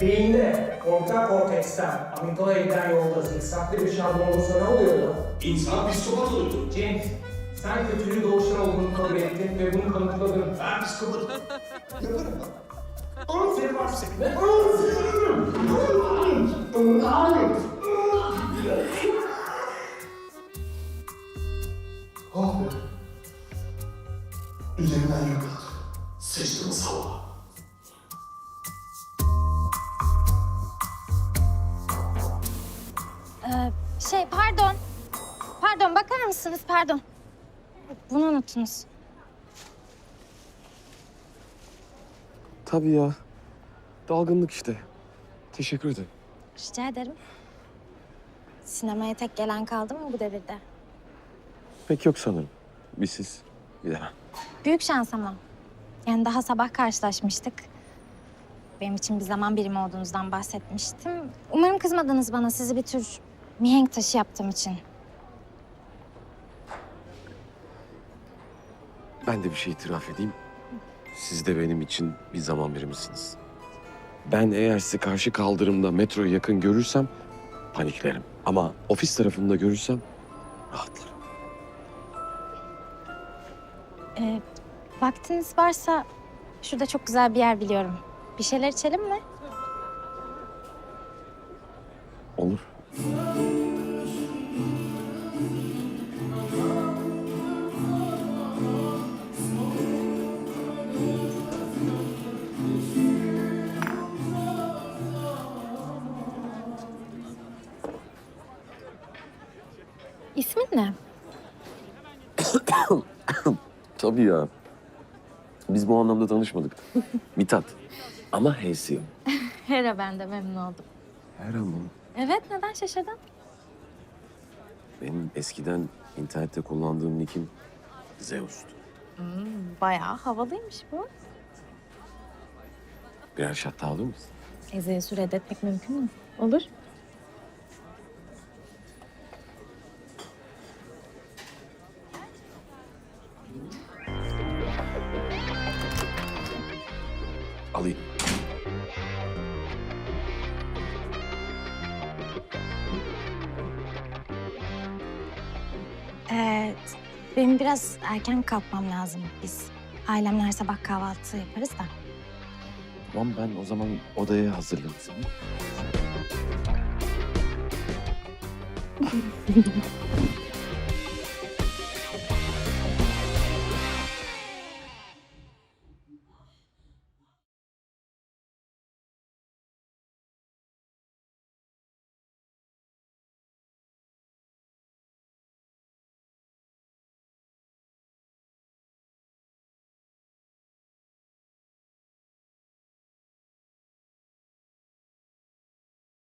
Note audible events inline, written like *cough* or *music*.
Beyinde orta korteksten amigdalaya giden yolda zikzaklı bir şablon olursa ne oluyor da? İnsan psikopat oluyor. James, sen kötülüğü doğuştan olduğunu kabul ettin ve bunu kanıtladın. Ben psikopat. Yaparım bak. Ama seni varsın. Oh be. Üzerimden yıkıldı. Şey pardon. Pardon bakar mısınız pardon. Bunu unuttunuz. Tabii ya. Dalgınlık işte. Teşekkür ederim. Rica ederim. Sinemaya tek gelen kaldı mı bu devirde? Pek yok sanırım. Bir siz, bir de ben. Büyük şans ama. Yani daha sabah karşılaşmıştık. Benim için bir zaman birimi olduğunuzdan bahsetmiştim. Umarım kızmadınız bana sizi bir tür mihenk taşı yaptığım için. Ben de bir şey itiraf edeyim. Siz de benim için bir zaman birimsiniz. Ben eğer sizi karşı kaldırımda metroya yakın görürsem paniklerim. Ama ofis tarafında görürsem rahatlarım. Ee, vaktiniz varsa şurada çok güzel bir yer biliyorum. Bir şeyler içelim mi? Olur. İsmin ne? *coughs* Tabii ya. Biz bu anlamda tanışmadık. *laughs* Mithat. Ama H'si yok. Hera ben de memnun oldum. Her an bunu. Evet neden şaşırdın? Benim eskiden internette kullandığım nickim Zeus'tu. Bayağı havalıymış bu. Birer şat daha alır mısın? Eze'yi süre etmek mümkün mü? Olur. Alayım. Evet. Benim biraz erken kalkmam lazım. Biz ailemle her sabah kahvaltı yaparız da. Tamam ben o zaman odaya hazırlayayım seni. *laughs*